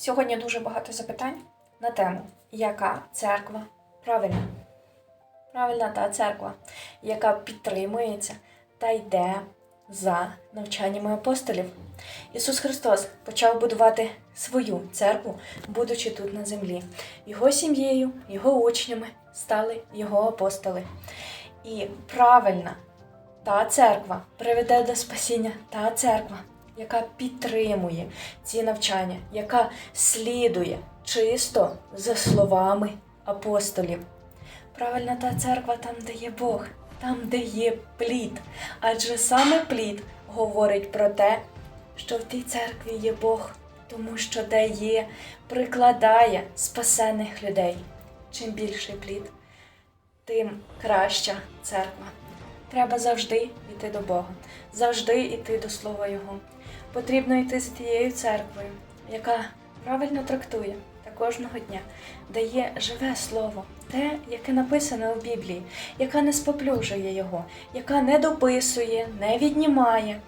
Сьогодні дуже багато запитань на тему, яка церква правильна. Правильна та церква, яка підтримується та йде за навчаннями апостолів. Ісус Христос почав будувати свою церкву, будучи тут на землі. Його сім'єю, його учнями стали його апостоли. І правильна та церква приведе до спасіння та церква, яка підтримує ці навчання, яка слідує чисто за словами апостолів. Правильна та церква там, де є Бог, там, де є плід. Адже саме плід говорить про те, що в тій церкві є Бог, тому що де є, прикладає спасених людей. Чим більший плід, тим краща церква. Треба завжди йти до Бога, завжди йти до Слова Його. Потрібно йти за тією церквою, яка правильно трактує та кожного дня, дає живе слово, те, яке написане у Біблії, яка не споплюжує його, яка не дописує, не віднімає,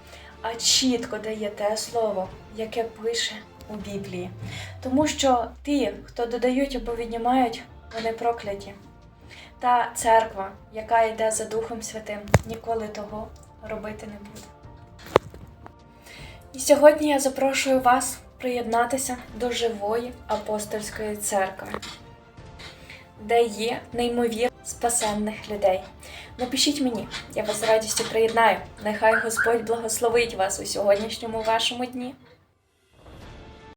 а чітко дає те слово, яке пише у Біблії. Тому що ті, хто додають або віднімають, вони прокляті. Та церква, яка йде за Духом Святим, ніколи того робити не буде. І сьогодні я запрошую вас приєднатися до живої апостольської церкви, де є неймовірно спасенних людей. Напишіть мені, я вас з радістю приєднаю. Нехай Господь благословить вас у сьогоднішньому вашому дні.